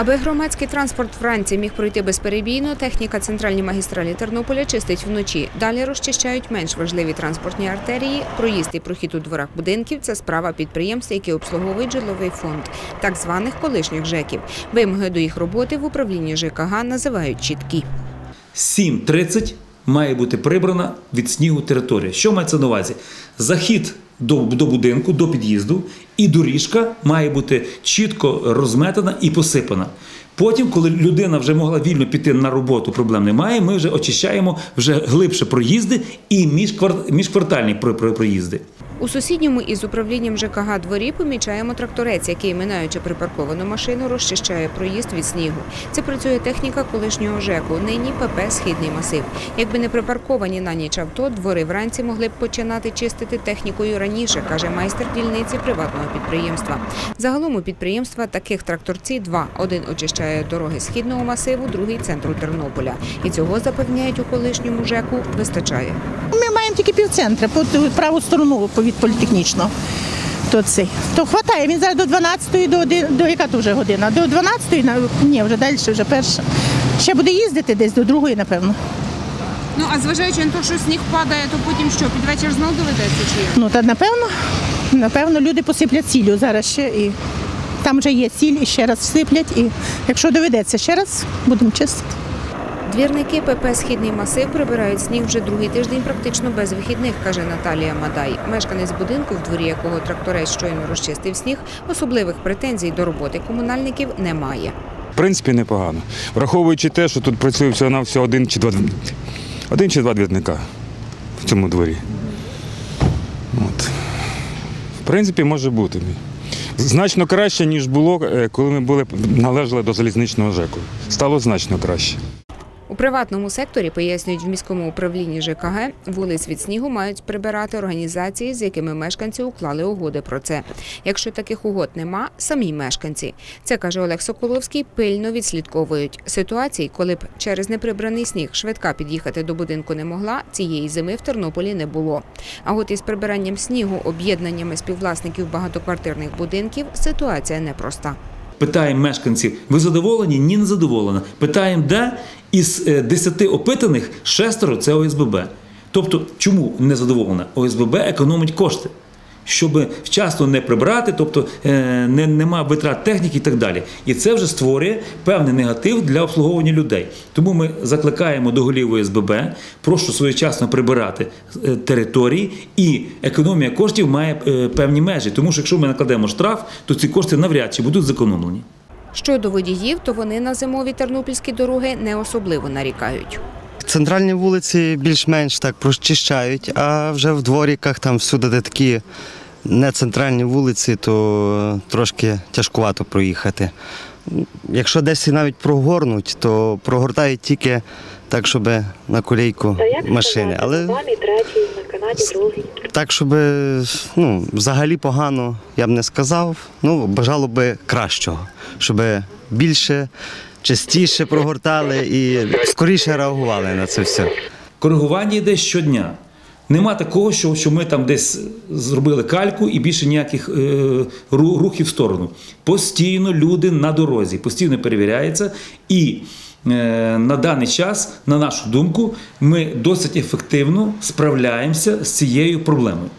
Аби громадський транспорт вранці міг пройти безперебійно, техніка центральні магістралі Тернополя чистить вночі. Далі розчищають менш важливі транспортні артерії. Проїзд і прохід у дворах будинків це справа підприємств, які обслуговують житловий фонд, так званих колишніх ЖЕКів. Вимоги до їх роботи в управлінні ЖКГ називають чіткі. 7.30 має бути прибрана від снігу територія. Що мається на увазі? Захід до, до будинку, до під'їзду, і доріжка має бути чітко розметана і посипана. Потім, коли людина вже могла вільно піти на роботу, проблем немає. Ми вже очищаємо вже глибше проїзди і міжквар- міжквартальні про- про- проїзди. У сусідньому із управлінням ЖКГ дворі помічаємо тракторець, який, минаючи припарковану машину, розчищає проїзд від снігу. Це працює техніка колишнього ЖЕКу, нині ПП Східний масив. Якби не припарковані на ніч авто, двори вранці могли б починати чистити технікою раніше, каже майстер дільниці приватного підприємства. Загалом у підприємства таких тракторці два: один очищає дороги східного масиву, другий центру Тернополя. І цього запевняють у колишньому ЖЕКу вистачає. Тільки півцентра по праву сторону від політехнічного. То цей. То хватає. Він зараз до 12-ї, до 1, до яка то вже година? До 12 на ні, вже далі, вже перша. Ще буде їздити десь до другої, напевно. Ну а зважаючи на те, що сніг падає, то потім що під вечір знов доведеться чи як? Ну та напевно, напевно, люди посиплять сіллю зараз ще і там вже є сіль, і ще раз всиплять. І якщо доведеться ще раз, будемо чистити. Двірники ПП Східний масив прибирають сніг вже другий тиждень практично без вихідних, каже Наталія Мадай. Мешканець будинку, в дворі якого тракторець щойно розчистив сніг, особливих претензій до роботи комунальників немає. В принципі, непогано. Враховуючи те, що тут працює всього на один чи два один чи два двірника в цьому дворі. От. В принципі, може бути. Значно краще, ніж було, е, коли ми були належали до залізничного ЖЕКу. Стало значно краще. Приватному секторі, пояснюють в міському управлінні ЖКГ, вулиць від снігу мають прибирати організації, з якими мешканці уклали угоди про це. Якщо таких угод нема, самі мешканці. Це каже Олег Соколовський, пильно відслідковують. Ситуації, коли б через неприбраний сніг швидка під'їхати до будинку не могла, цієї зими в Тернополі не було. А от із прибиранням снігу, об'єднаннями співвласників багатоквартирних будинків ситуація непроста. Питаємо мешканців, ви задоволені? Ні, не задоволена. Питаємо, де із е, 10 опитаних шестеро це ОСББ. Тобто, чому не задоволена? ОСББ економить кошти, щоб вчасно не прибрати, тобто е, не, нема витрат техніки і так далі. І це вже створює певний негатив для обслуговування людей. Тому ми закликаємо до голів ОСББ, прошу своєчасно прибирати е, території, і економія коштів має е, певні межі. Тому що якщо ми накладемо штраф, то ці кошти навряд чи будуть зекономлені. Щодо водіїв, то вони на зимові тернопільські дороги не особливо нарікають. Центральні вулиці більш-менш так прочищають, а вже в дворіках там всюди, де такі не центральні вулиці, то трошки тяжкувато проїхати. Якщо десь навіть прогорнуть, то прогортають тільки так, щоб на колійку машини. Але так, щоб ну, взагалі погано, я б не сказав. Ну, бажало би кращого, щоб більше, частіше прогортали і скоріше реагували на це все. Коригування йде щодня. Нема такого, що, що ми там десь зробили кальку і більше ніяких е, рухів в сторону. Постійно люди на дорозі, постійно перевіряється. І е, на даний час, на нашу думку, ми досить ефективно справляємося з цією проблемою.